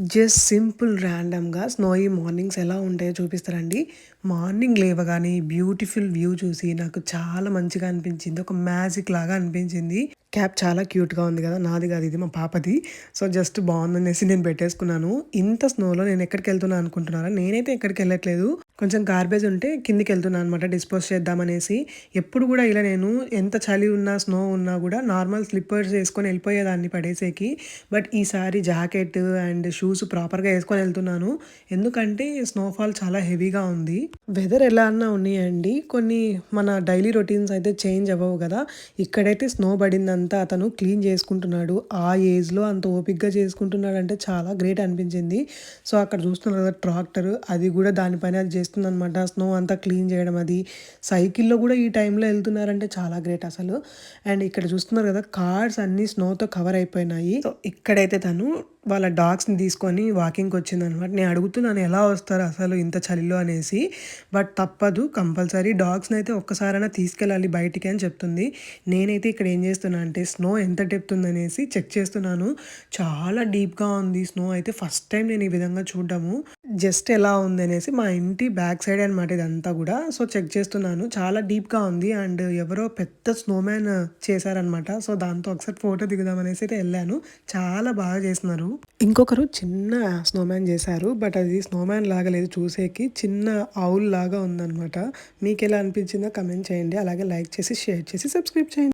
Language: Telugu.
జస్ట్ సింపుల్ ర్యాండమ్‌గా స్నోయి మార్నింగ్స్ ఎలా ఉంటాయో చూపిస్తారండి. మార్నింగ్ లేవగానే బ్యూటిఫుల్ వ్యూ చూసి నాకు చాలా మంచిగా అనిపించింది. ఒక మ్యాజిక్ లాగా అనిపించింది. క్యాప్ చాలా క్యూట్‌గా ఉంది కదా! నాది కాదు ఇది మా పాపది. సో, జస్ట్ బాగుందనేసి నేను పెట్టేసుకున్నాను. ఇంత స్నోలో నేను ఎక్కడికి వెళ్తున్నాను అనుకుంటున్నారా? నేనైతే ఎక్కడికి వెళ్ళట్లేదు కొంచెం గార్బేజ్ ఉంటే కిందకెళ్తున్నా అనమాట డిస్పోజ్ చేద్దామనేసి. ఎప్పుడు కూడా ఇలా నేను ఎంత చలి ఉన్నా, స్నో ఉన్నా కూడా నార్మల్ స్లిప్పర్స్ వేసుకొని వెళ్ళిపోయేదాన్ని పడేసేకి. బట్ ఈసారి జాకెట్ అండ్ షూస్ ప్రాపర్‌గా వేసుకొని వెళ్తున్నాను ఎందుకంటే స్నోఫాల్ చాలా హెవీగా ఉంది. వెదర్ ఎలా అన్నా ఉన్నాయండి కొన్ని మన డైలీ రొటీన్స్ అయితే చేంజ్ అవ్వవు కదా! ఇక్కడైతే స్నో పడిందంతా అతను క్లీన్ చేసుకుంటున్నాడు. ఆ ఏజ్‌లో అంత ఓపిగ్గా చేసుకుంటున్నాడు అంటే చాలా గ్రేట్ అనిపించింది. సో, అక్కడ చూస్తున్నారు కదా ట్రాక్టర్ అది కూడా దానిపైన పని అది చేస్తుందనమాట. స్నో అంతా క్లీన్ చేయడం అది. సైకిల్‌లో కూడా ఈ టైంలో వెళ్తున్నారంటే చాలా గ్రేట్ అసలు. అండ్ ఇక్కడ చూస్తున్నారు కదా కార్స్ అన్నీ స్నోతో కవర్ అయిపోయినాయి. సో, ఇక్కడైతే తను వాళ్ళ డాగ్స్‌ని తీసుకొని వాకింగ్‌కి వచ్చిందనమాట. నేను అడుగుతున్నాను ఎలా వస్తారు అసలు ఇంత చలిలో అనేసి. బట్ తప్పదు కంపల్సరీ డాగ్స్‌ని అయితే ఒక్కసారైనా తీసుకెళ్ళాలి బయటికి అని చెప్తుంది. నేనైతే ఇక్కడ ఏం చేస్తున్నా అంటే స్నో ఎంత డెప్త్ ఉందనేసి చెక్ చేస్తున్నాను. చాలా డీప్‌గా ఉంది స్నో అయితే ఫస్ట్ టైం నేను ఈ విధంగా చూడడము జస్ట్ ఎలా ఉంది అనేసి మా ఇంటి బ్యాక్ సైడ్ అనమాట ఇదంతా కూడా. సో, చెక్ చేస్తున్నాను. చాలా డీప్‌గా ఉంది. అండ్ ఎవరో పెద్ద స్నోమ్యాన్ చేశారనమాట. సో, దాంతో ఒకసారి ఫోటో దిగుదాం అనేసి అయితే వెళ్ళాను చాలా బాగా చేస్తున్నారు ఇంకొకరు చిన్న స్నోమ్యాన్ చేశారు. బట్ అది స్నోమ్యాన్ లాగా లేదు చూసేకి. చిన్న ఆవుల్ లాగా ఉందనమాట. ఎలా అనిపించిందో కమెంట్ చేయండి. అలాగే లైక్ చేసి, షేర్ చేసి, సబ్స్క్రైబ్ చేయండి.